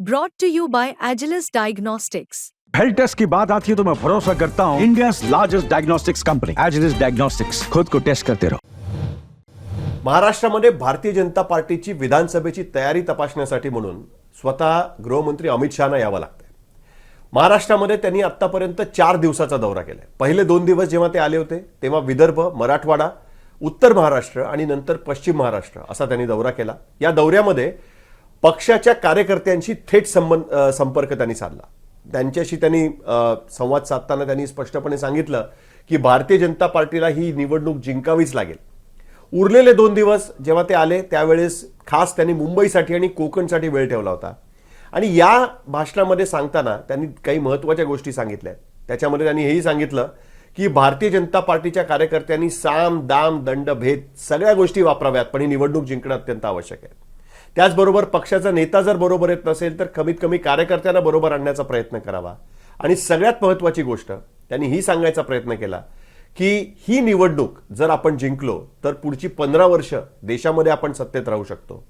Brought to you by Agilus Diagnostics. Health test की बात आती है तो मैं भरोसा करता हूँ India largest diagnostics company Agilus diagnostics खुद को टेस्ट करते रहो महाराष्ट्रामध्ये भारतीय जनता पार्टीची विधानसभेची तयारी तपासण्यासाठी म्हणून स्वतः गृहमंत्री अमित शहाना यावं लागतंय. महाराष्ट्रामध्ये त्यांनी आतापर्यंत चार दिवसाचा दौरा केलाय. पहिले दोन दिवस जेव्हा ते आले होते तेव्हा विदर्भ मराठवाडा उत्तर महाराष्ट्र आणि नंतर पश्चिम महाराष्ट्र असा त्यांनी दौरा केला. या दौऱ्यामध्ये पक्षाच्या कार्यकर्त्यांशी थेट संबंध संपर्क त्यांनी साधला. त्यांच्याशी त्यांनी संवाद साधताना त्यांनी स्पष्टपणे सांगितलं की भारतीय जनता पार्टीला ही निवडणूक जिंकावीच लागेल. उरलेले दोन दिवस जेव्हा ते आले त्यावेळेस खास त्यांनी मुंबईसाठी आणि कोकणसाठी वेळ ठेवला होता. आणि या भाषणामध्ये सांगताना त्यांनी काही महत्त्वाच्या गोष्टी सांगितल्या. त्याच्यामध्ये त्यांनी हेही सांगितलं की भारतीय जनता पार्टीच्या कार्यकर्त्यांनी साम दाम दंड भेद सगळ्या गोष्टी वापराव्यात पण ही निवडणूक जिंकणं अत्यंत आवश्यक आहे. त्याचबरोबर पक्षाचा नेता जर बरोबर येत नसेल तर कमीत कमी कार्यकर्त्यांना बरोबर आणण्याचा प्रयत्न करावा. आणि सगळ्यात महत्त्वाची गोष्ट त्यांनी ही सांगायचा प्रयत्न केला की ही निवडणूक जर आपण जिंकलो तर पुढची पंधरा वर्ष देशामध्ये आपण सत्तेत राहू शकतो.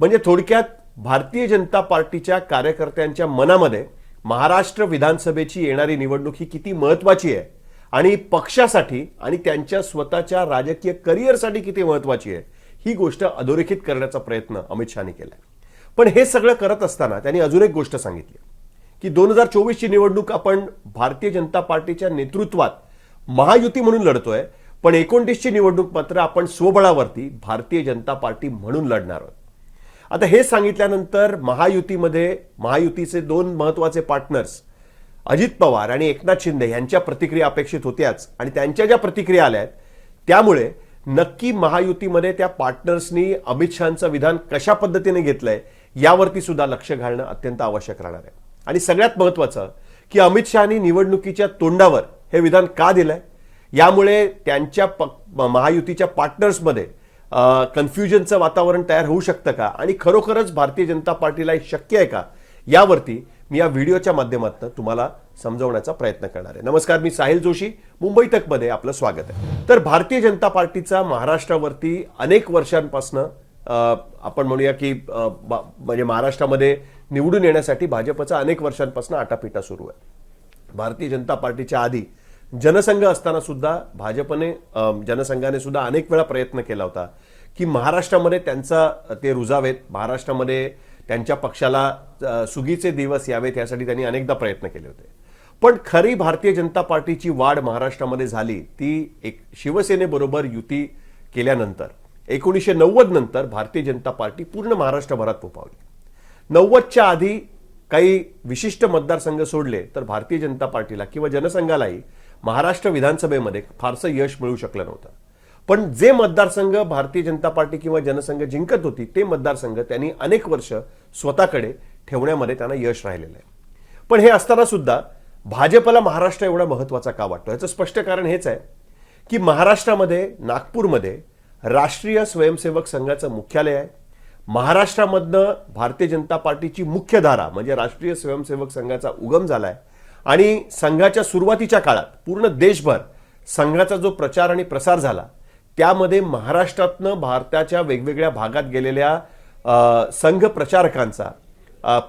म्हणजे थोडक्यात भारतीय जनता पार्टीच्या कार्यकर्त्यांच्या मनामध्ये महाराष्ट्र विधानसभेची येणारी निवडणूक ही किती महत्वाची आहे? आणि पक्षासाठी आणि त्यांच्या स्वतःच्या राजकीय करिअरसाठी किती महत्वाची आहे? ही गोष्ट अधोरेखित करण्याचा प्रयत्न अमित शहाने केलाय. पण हे सगळं करत असताना त्यांनी अजून एक गोष्ट सांगितली की दोन हजार चोवीसची निवडणूक आपण भारतीय जनता पार्टीच्या नेतृत्वात महायुती म्हणून लढतोय पण एकोणतीसची निवडणूक मात्र आपण स्वबळावरती भारतीय जनता पार्टी म्हणून लढणार आहोत. आता हे सांगितल्यानंतर महायुतीमध्ये महायुतीचे दोन महत्त्वाचे पार्टनर्स अजित पवार आणि एकनाथ शिंदे यांच्या प्रतिक्रिया अपेक्षित होत्याच आणि त्यांच्या ज्या प्रतिक्रिया आल्या आहेत त्यामुळे नक्की महायुतीमध्ये त्या पार्टनर्सनी अमित शहाचं विधान कशा पद्धतीने घेतलंय यावरती सुद्धा लक्ष घालणं अत्यंत आवश्यक राहणार आहे. आणि सगळ्यात महत्वाचं की अमित शहानी निवडणुकीच्या तोंडावर हे विधान का दिलंय? यामुळे त्यांच्या प महायुतीच्या पार्टनर्समध्ये कन्फ्युजनचं वातावरण तयार होऊ शकतं का? आणि खरोखरच भारतीय जनता पार्टीला हे शक्य आहे का? यावरती मी या व्हिडिओच्या माध्यमातून तुम्हाला समजवण्याचा प्रयत्न करणार. आहे नमस्कार मी साहिल जोशी. मुंबई तकमध्ये आपलं स्वागत आहे. तर भारतीय जनता पार्टीचा महाराष्ट्रावरती अनेक वर्षांपासनं आपण म्हणूया की म्हणजे महाराष्ट्रामध्ये निवडून येण्यासाठी भाजपचा अनेक वर्षांपासून आटापिटा सुरू आहे. भारतीय जनता पार्टीच्या आधी जनसंघ असताना सुद्धा भाजपने जनसंघाने सुद्धा अनेक वेळा प्रयत्न केला होता की महाराष्ट्रामध्ये त्यांचा ते रुजावेत. महाराष्ट्रामध्ये त्यांच्या पक्षाला सुगीचे दिवस यावेत यासाठी त्यांनी अनेकदा प्रयत्न केले होते. पण खरी भारतीय जनता पार्टीची वाढ महाराष्ट्रामध्ये झाली ती एक शिवसेनेबरोबर युती केल्यानंतर एकोणीसशे नव्वद नंतर भारतीय जनता पार्टी पूर्ण महाराष्ट्रभरात पोपावली नव्वदच्या आधी काही विशिष्ट मतदारसंघ सोडले तर भारतीय जनता पार्टीला किंवा जनसंघालाही महाराष्ट्र विधानसभेमध्ये फारसं यश मिळू शकलं नव्हतं. पण जे मतदारसंघ भारतीय जनता पार्टी किंवा जनसंघ जिंकत होती ते मतदारसंघ त्यांनी अनेक वर्ष स्वतःकडे ठेवण्यामध्ये त्यांना यश राहिलेलं आहे. पण हे असताना सुद्धा भाजपला महाराष्ट्र एवढा महत्त्वाचा का वाटतो? याचं स्पष्ट कारण हेच आहे की महाराष्ट्रामध्ये नागपूरमध्ये राष्ट्रीय स्वयंसेवक संघाचं मुख्यालय आहे. महाराष्ट्रामधनं भारतीय जनता पार्टीची मुख्य धारा म्हणजे राष्ट्रीय स्वयंसेवक संघाचा उगम झाला आहे आणि संघाच्या सुरुवातीच्या काळात पूर्ण देशभर संघाचा जो प्रचार आणि प्रसार झाला त्यामध्ये महाराष्ट्रातनं भारताच्या वेगवेगळ्या भागात गेलेल्या संघ प्रचारकांचा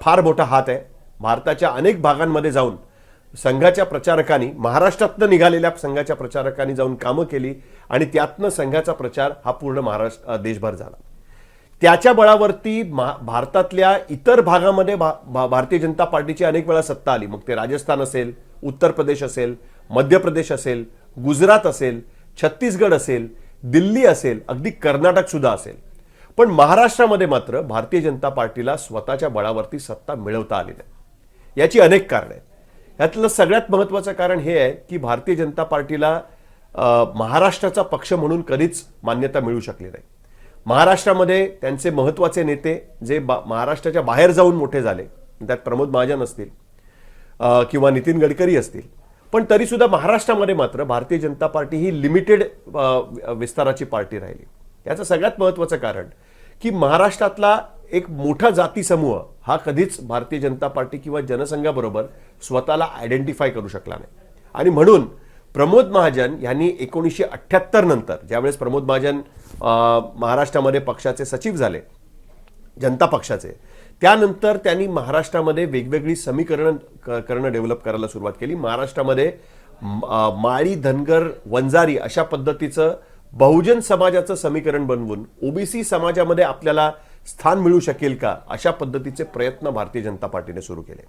फार मोठा हात आहे. भारताच्या अनेक भागांमध्ये जाऊन संघाच्या प्रचारकांनी महाराष्ट्रातनं निघालेल्या संघाच्या प्रचारकांनी जाऊन कामं केली आणि त्यातनं संघाचा प्रचार हा पूर्ण महाराष्ट्र देशभर झाला. त्याच्या बळावरती मा- भारतातल्या इतर भागामध्ये भा- भारतीय जनता पार्टीची अनेक वेळा सत्ता आली. मग ते राजस्थान असेल उत्तर प्रदेश असेल मध्य प्रदेश असेल गुजरात असेल छत्तीसगड असेल दिल्ली असेल अगदी कर्नाटक सुद्धा असेल. पण महाराष्ट्रामध्ये मात्र भारतीय जनता पार्टीला स्वतःच्या बळावरती सत्ता मिळवता आली नाही. याची अनेक कारणं आहेत. यातलं सगळ्यात महत्त्वाचं कारण हे आहे की भारतीय जनता पार्टीला महाराष्ट्राचा पक्ष म्हणून कधीच मान्यता मिळू शकली नाही. महाराष्ट्रामध्ये त्यांचे महत्त्वाचे नेते जे बा महाराष्ट्राच्या बाहेर जाऊन मोठे झाले त्यात प्रमोद महाजन असतील किंवा नितीन गडकरी असतील पण तरी सुद्धा महाराष्ट्रामध्ये मात्र भारतीय जनता पार्टी ही लिमिटेड विस्ताराची पार्टी राहिली. याचं सगळ्यात महत्वाचं कारण की महाराष्ट्रातला एक मोठा जाती समूह हा कधीच भारतीय जनता पार्टी किंवा जनसंघाबरोबर स्वतःला आयडेंटिफाय करू शकला नाही. आणि म्हणून प्रमोद महाजन यांनी एकोणीसशे अठ्ठ्याहत्तर नंतर ज्यावेळेस प्रमोद महाजन महाराष्ट्रामध्ये पक्षाचे सचिव झाले जनता पक्षाचे त्यानंतर त्यांनी महाराष्ट्रामध्ये वेगवेगळी समीकरण करणं डेव्हलप करायला सुरुवात केली. महाराष्ट्रामध्ये माळी धनगर वंजारी अशा पद्धतीचं बहुजन समाजाचं समीकरण बनवून ओबीसी समाजामध्ये आपल्याला स्थान मिळू शकेल का अशा पद्धतीचे प्रयत्न भारतीय जनता पार्टीने सुरू केले.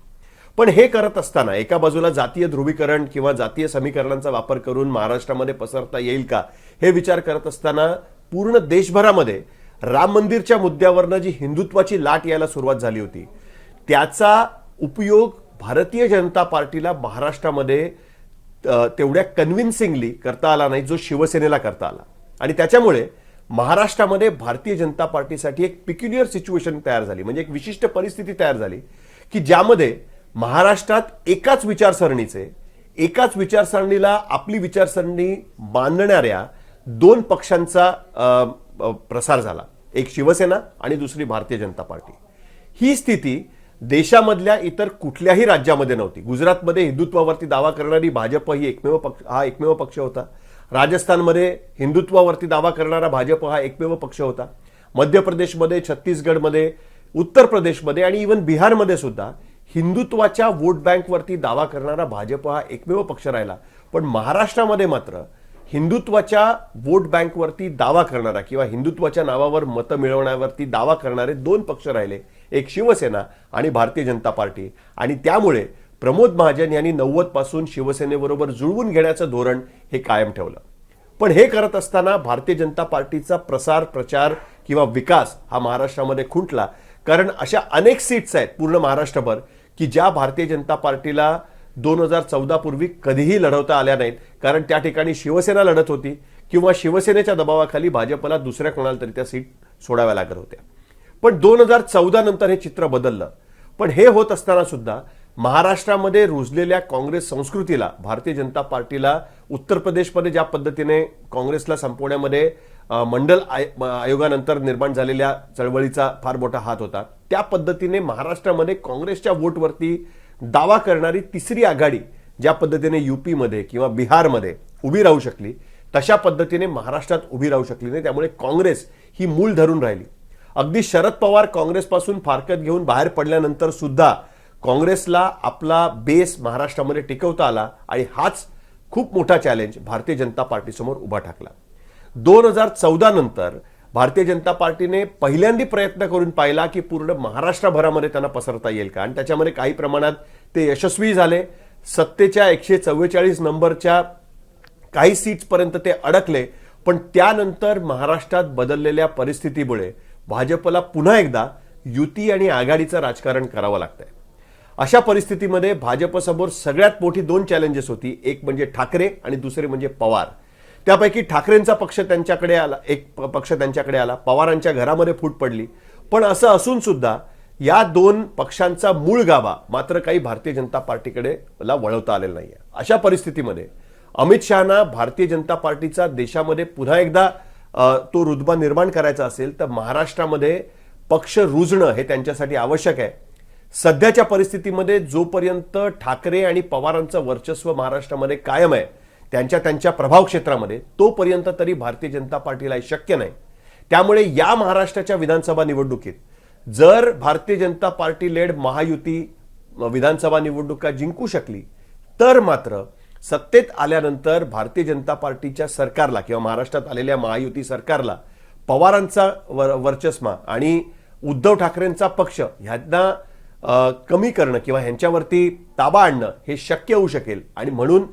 पण हे करत असताना एका बाजूला जातीय ध्रुवीकरण किंवा जातीय समीकरणांचा वापर करून महाराष्ट्रामध्ये पसरता येईल का हे विचार करत असताना पूर्ण देशभरामध्ये राम मंदिरच्या मुद्द्यावरनं जी हिंदुत्वाची लाट यायला सुरुवात झाली होती त्याचा उपयोग भारतीय जनता पार्टीला महाराष्ट्रामध्ये तेवढ्या कन्व्हिन्सिंगली करता आला नाही जो शिवसेनेला करता आला. आणि त्याच्यामुळे महाराष्ट्रामध्ये भारतीय जनता पार्टीसाठी एक पिक्युलियर सिच्युएशन तयार झाली. म्हणजे एक विशिष्ट परिस्थिती तयार झाली की ज्यामध्ये महाराष्ट्रात एकाच विचारसरणीचे एकाच विचारसरणीला आपली विचारसरणी बांधणाऱ्या दोन पक्षांचा प्रसार झाला. एक शिवसेना आणि दुसरी भारतीय जनता पार्टी. ही स्थिती देशामधल्या इतर कुठल्याही राज्यामध्ये नव्हती. गुजरातमध्ये हिंदुत्वावरती दावा करणारी भाजप ही एकमेव पक्ष हा एकमेव पक्ष होता. राजस्थानमध्ये हिंदुत्वावरती दावा करणारा भाजप हा एकमेव पक्ष होता. मध्य प्रदेशमध्ये छत्तीसगडमध्ये उत्तर प्रदेशमध्ये आणि इवन बिहारमध्ये सुद्धा हिंदुत्वाच्या वोट बँकवरती दावा करणारा भाजप हा एकमेव पक्ष राहिला. पण महाराष्ट्रामध्ये मात्र हिंदुत्वाच्या वोट बँकवरती दावा करणारा किंवा हिंदुत्वाच्या नावावर मतं मिळवण्यावरती दावा करणारे दोन पक्ष राहिले. एक शिवसेना आणि भारतीय जनता पार्टी. आणि त्यामुळे प्रमोद महाजन यांनी नव्वदपासून शिवसेनेबरोबर जुळवून घेण्याचं धोरण हे कायम ठेवलं. पण हे करत असताना भारतीय जनता पार्टीचा प्रसार प्रचार किंवा विकास हा महाराष्ट्रामध्ये खुंटला. कारण अशा अनेक सीट्स आहेत पूर्ण महाराष्ट्रभर की ज्या भारतीय जनता पार्टीला दोन हजार चौदा पूर्वी कधीही लढवता आल्या नाहीत. कारण त्या ठिकाणी शिवसेना लढत होती किंवा शिवसेनेच्या दबावाखाली भाजपला दुसऱ्या कोणाला तरी त्या सीट सोडाव्या लागत होत्या. पण दोन हजार चौदा नंतर हे चित्र बदललं. पण हे होत असताना सुद्धा महाराष्ट्रामध्ये रुजलेल्या काँग्रेस संस्कृतीला भारतीय जनता पार्टीला उत्तर प्रदेशमध्ये ज्या पद्धतीने काँग्रेसला संपवण्यामध्ये मंडल आय- आयोगानंतर निर्माण झालेल्या चळवळीचा फार मोठा हात होता. त्या पद्धतीने महाराष्ट्रामध्ये काँग्रेसच्या वोटवरती दावा करणारी तिसरी आघाडी ज्या पद्धतीने युपीमध्ये किंवा बिहारमध्ये उभी राहू शकली तशा पद्धतीने महाराष्ट्रात उभी राहू शकली नाही. त्यामुळे काँग्रेस ही मूल धरून राहिली. अगदी शरद पवार काँग्रेसपासून फारकत घेऊन बाहेर पडल्यानंतर सुद्धा काँग्रेसला आपला बेस महाराष्ट्रामध्ये टिकवता आला आणि हाच खूप मोठा चॅलेंज भारतीय जनता पार्टीसमोर उभा ठाकला. दोन हजार चौदा नंतर भारतीय जनता पार्टीने पहिल्यांदा प्रयत्न करून पाहिला की पूर्ण महाराष्ट्रभरामध्ये त्यांना पसरता येईल का? आणि त्याच्यामध्ये काही प्रमाणात ते यशस्वी झाले. सत्तेच्या एकशे चव्वेचाळीस नंबरच्या काही सीट्सपर्यंत ते अडकले. पण त्यानंतर महाराष्ट्रात बदललेल्या परिस्थितीमुळे भाजपला पुन्हा एकदा युती आणि आघाडीचं राजकारण करावं लागतंय. अशा परिस्थितीमध्ये भाजपसमोर सगळ्यात मोठी दोन चॅलेंजेस होती. एक म्हणजे ठाकरे आणि दुसरे म्हणजे पवार. त्यापैकी ठाकरेंचा पक्ष त्यांच्याकडे आला एक पक्ष त्यांच्याकडे आला. पवारांच्या घरामध्ये फूट पडली. पण असं असून सुद्धा या दोन पक्षांचा मूळ गाभा मात्र काही भारतीय जनता पार्टीकडे ला वळवता आलेला नाहीये. अशा परिस्थितीमध्ये अमित शहाना भारतीय जनता पार्टीचा देशामध्ये पुन्हा एकदा तो रुतबा निर्माण करायचा असेल तर महाराष्ट्रामध्ये पक्ष रुजणं हे त्यांच्यासाठी आवश्यक आहे. सध्याच्या परिस्थितीमध्ये जोपर्यंत ठाकरे आणि पवारांचं वर्चस्व महाराष्ट्रामध्ये कायम आहे त्यांच्या त्यांच्या प्रभाव क्षेत्रामध्ये तोपर्यंत तरी भारतीय जनता पार्टीला हे शक्य नाही. त्यामुळे या महाराष्ट्राच्या विधानसभा निवडणुकीत जर भारतीय जनता पार्टी लेड महायुती विधानसभा निवडणुका जिंकू शकली तर मात्र सत्तेत आल्यानंतर भारतीय जनता पार्टीच्या सरकारला किंवा महाराष्ट्रात आलेल्या महायुती सरकारला पवारांचा वर वर्चस्मा आणि उद्धव ठाकरेंचा पक्ष ह्यांना कमी करणं किंवा ह्यांच्यावरती ताबा आणणं हे शक्य होऊ शकेल. आणि म्हणून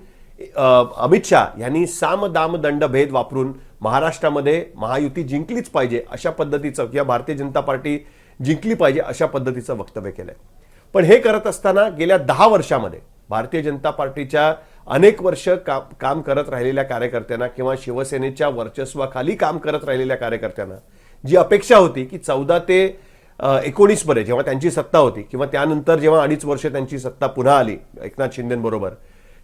अमित शहा यांनी साम दाम दंड भेद वापरून महाराष्ट्रामध्ये महायुती जिंकलीच पाहिजे अशा पद्धतीचं किंवा भारतीय जनता पार्टी जिंकली पाहिजे अशा पद्धतीचं वक्तव्य केलंय. पण हे करत असताना गेल्या दहा वर्षामध्ये भारतीय जनता पार्टीच्या अनेक वर्ष का, काम करत राहिलेल्या कार्यकर्त्यांना किंवा शिवसेनेच्या वर्चस्वाखाली काम करत राहिलेल्या कार्यकर्त्यांना जी अपेक्षा होती की चौदा ते एकोणीसमध्ये जेव्हा त्यांची सत्ता होती किंवा त्यानंतर जेव्हा अडीच वर्ष त्यांची सत्ता पुन्हा आली एकनाथ शिंदेबरोबर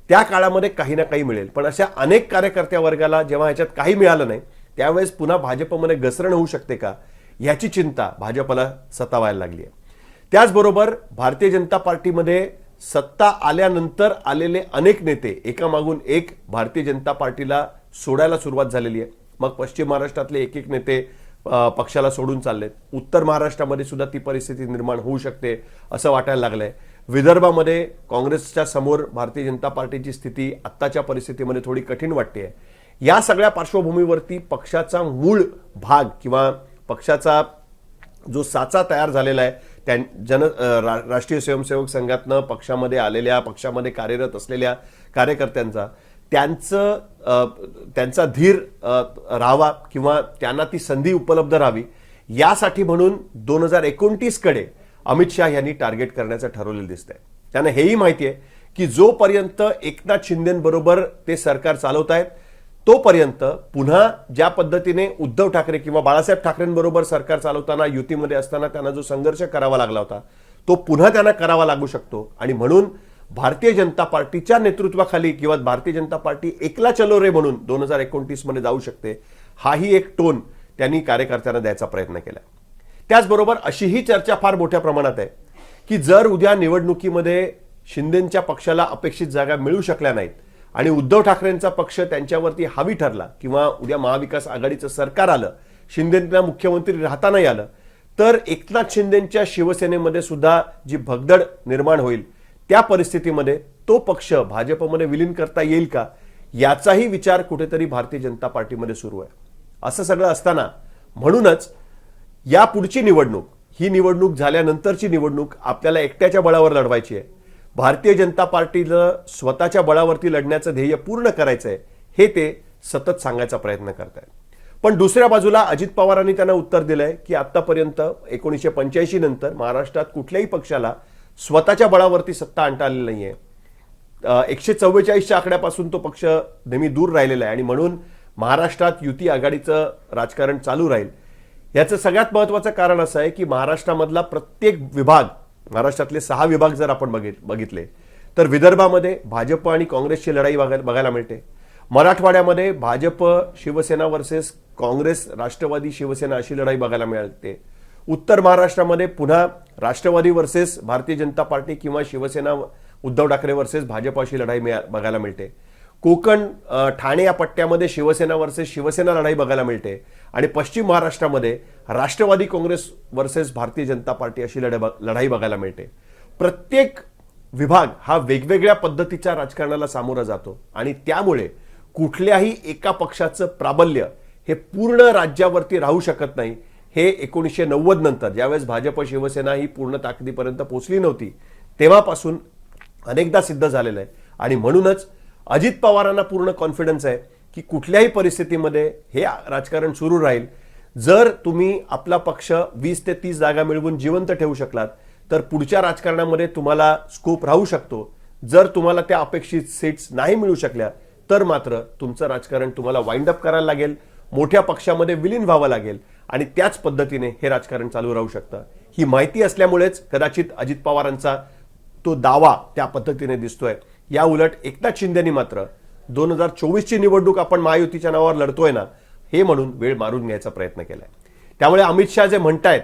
त्या काळामध्ये काही ना काही मिळेल. पण अशा अनेक कार्यकर्त्या वर्गाला जेव्हा ह्याच्यात काही मिळालं नाही त्यावेळेस पुन्हा भाजपमध्ये घसरण होऊ शकते का याची चिंता भाजपला सतावायला लागली आहे. त्याचबरोबर भारतीय जनता पार्टीमध्ये सत्ता आल्यानंतर आलेले अनेक नेते एकामागून एक भारतीय जनता पार्टीला सोडायला सुरुवात झालेली आहे. मग पश्चिम महाराष्ट्रातले एक एक नेते पक्षाला सोडून चाललेत. उत्तर महाराष्ट्रामध्ये सुद्धा ती परिस्थिती निर्माण होऊ शकते असं वाटायला लागलं आहे विदर्भामध्ये काँग्रेसच्या समोर भारतीय जनता पार्टीची स्थिती आत्ताच्या परिस्थितीमध्ये थोडी कठीण वाटते या सगळ्या पार्श्वभूमीवरती पक्षाचा मूळ भाग किंवा पक्षाचा जो साचा तयार झालेला आहे त्या जन रा- राष्ट्रीय स्वयंसेवक संघातनं पक्षामध्ये आलेल्या पक्षामध्ये कार्यरत असलेल्या कार्यकर्त्यांचा त्यांचं त्यांचा धीर राहावा किंवा त्यांना ती संधी उपलब्ध राहावी यासाठी म्हणून दोन हजार एकोणतीसकडे अमित शाह यांनी टार्गेट करण्याचं ठरवलेलं दिसतंय. त्यांना हेही माहिती आहे की जोपर्यंत एकनाथ शिंदेबरोबर ते सरकार चालवत आहेत तोपर्यंत पुन्हा ज्या पद्धतीने उद्धव ठाकरे किंवा बाळासाहेब ठाकरेंबरोबर सरकार चालवताना युतीमध्ये असताना त्यांना जो संघर्ष करावा लागला होता तो पुन्हा त्यांना करावा लागू शकतो. आणि म्हणून भारतीय जनता पार्टीच्या नेतृत्वाखाली किंवा भारतीय जनता पार्टी एकला चलो रे म्हणून दोन हजार एकोणतीसमध्ये जाऊ शकते हाही एक टोन त्यांनी कार्यकर्त्यांना द्यायचा प्रयत्न केला. त्याचबरोबर अशीही चर्चा फार मोठ्या प्रमाणात आहे की जर उद्या निवडणुकीमध्ये शिंदेच्या पक्षाला अपेक्षित जागा मिळू शकल्या नाहीत आणि उद्धव ठाकरेंचा पक्ष त्यांच्यावरती हावी ठरला किंवा उद्या महाविकास आघाडीचं सरकार आलं शिंदेंना मुख्यमंत्री राहता नाही आलं तर एकनाथ शिंदेंच्या शिवसेनेमध्ये सुद्धा जी भगदड निर्माण होईल त्या परिस्थितीमध्ये तो पक्ष भाजपमध्ये विलीन करता येईल का याचाही विचार कुठेतरी भारतीय जनता पार्टीमध्ये सुरू आहे. असं सगळं असताना म्हणूनच या पुढची निवडणूक ही निवडणूक झाल्यानंतरची निवडणूक आपल्याला एकट्याच्या बळावर लढवायची आहे. भारतीय जनता पार्टीला स्वतःच्या बळावरती लढण्याचं ध्येय पूर्ण करायचं आहे हे ते सतत सांगायचा प्रयत्न करत आहेत पण दुसऱ्या बाजूला अजित पवारांनी त्यांना उत्तर दिलंय की आतापर्यंत एकोणीसशे पंच्याऐंशी नंतर महाराष्ट्रात कुठल्याही पक्षाला स्वतःच्या बळावरती सत्ता आणता आलेली नाही आहे एकशे चव्वेचाळीसच्या आकड्यापासून तो पक्ष नेहमी दूर राहिलेला आहे आणि म्हणून महाराष्ट्रात युती आघाडीचं राजकारण चालू राहील. याचं सगळ्यात महत्वाचं कारण असं आहे की महाराष्ट्रामधला प्रत्येक विभाग महाराष्ट्रातले सहा विभाग जर आपण बघित बघितले तर विदर्भामध्ये भाजप आणि काँग्रेसची लढाई बघायला बघायला मिळते. मराठवाड्यामध्ये भाजप शिवसेना वर्सेस काँग्रेस राष्ट्रवादी शिवसेना अशी लढाई बघायला मिळते. उत्तर महाराष्ट्रामध्ये पुन्हा राष्ट्रवादी वर्सेस भारतीय जनता पार्टी किंवा शिवसेना उद्धव ठाकरे वर्सेस भाजप अशी लढाई मिळा- बघायला मिळते. कोकण ठाणे या पट्ट्यामध्ये शिवसेना वर्सेस शिवसेना लढाई बघायला मिळते. आणि पश्चिम महाराष्ट्रामध्ये राष्ट्रवादी काँग्रेस वर्सेस भारतीय जनता पार्टी अशी लढाई लढाई बघायला मिळते. प्रत्येक विभाग हा वेगवेगळ्या पद्धतीच्या राजकारणाला सामोरा जातो. आणि त्यामुळे कुठल्याही एका पक्षाचं प्राबल्य हे पूर्ण राज्यावरती राहू शकत नाही. हे एकोणीसशे नव्वद नंतर ज्यावेळेस भाजप शिवसेना ही पूर्ण ताकदीपर्यंत पोहोचली नव्हती तेव्हापासून अनेकदा सिद्ध झालेलं आहे. आणि म्हणूनच अजित पवारांना पूर्ण कॉन्फिडन्स आहे की कुठल्याही परिस्थितीमध्ये हे राजकारण सुरू राहील. जर तुम्ही आपला पक्ष वीस ते तीस जागा मिळवून जिवंत ठेवू शकलात तर पुढच्या राजकारणामध्ये तुम्हाला स्कोप राहू शकतो. जर तुम्हाला त्या अपेक्षित सीट्स नाही मिळू शकल्या तर मात्र तुमचं राजकारण तुम्हाला वाइंड अप करायला लागेल. मोठ्या पक्षामध्ये विलीन व्हावं लागेल. आणि त्याच पद्धतीने हे राजकारण चालू राहू शकतं. ही माहिती असल्यामुळेच कदाचित अजित पवारांचा तो दावा त्या पद्धतीने दिसतोय. या उलट एकनाथ शिंदेनी मात्र दोन हजार चोवीसची निवडणूक आपण महायुतीच्या नावावर लढतोय ना हे म्हणून वेळ मारून घ्यायचा प्रयत्न केलाय. त्यामुळे अमित शहा जे म्हणतायत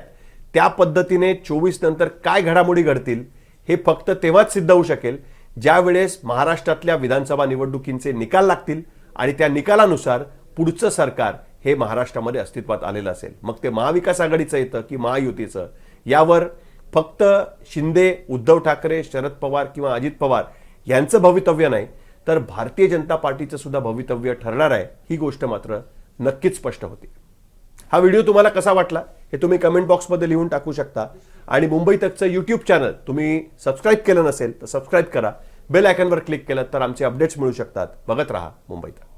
त्या पद्धतीने चोवीस नंतर काय घडामोडी घडतील हे फक्त तेव्हाच सिद्ध होऊ शकेल ज्यावेळेस महाराष्ट्रातल्या विधानसभा निवडणुकींचे निकाल लागतील आणि त्या निकालानुसार पुढचं सरकार हे महाराष्ट्रामध्ये अस्तित्वात आलेलं असेल. मग ते महाविकास आघाडीचं येतं की महायुतीचं? यावर फक्त शिंदे उद्धव ठाकरे शरद पवार किंवा अजित पवार यांचं भवितव्य नाही तर भारतीय जनता पार्टीचं सुद्धा भवितव्य ठरणार आहे ही गोष्ट मात्र नक्कीच स्पष्ट होती. हा व्हिडिओ तुम्हाला कसा वाटला हे तुम्ही कमेंट बॉक्समध्ये लिहून टाकू शकता. आणि मुंबई तकचं यूट्यूब चॅनल तुम्ही सबस्क्राईब केलं नसेल तर सबस्क्राईब करा. बेल आयकनवर क्लिक केलं तर आमचे अपडेट्स मिळू शकतात. बघत राहा मुंबई तक.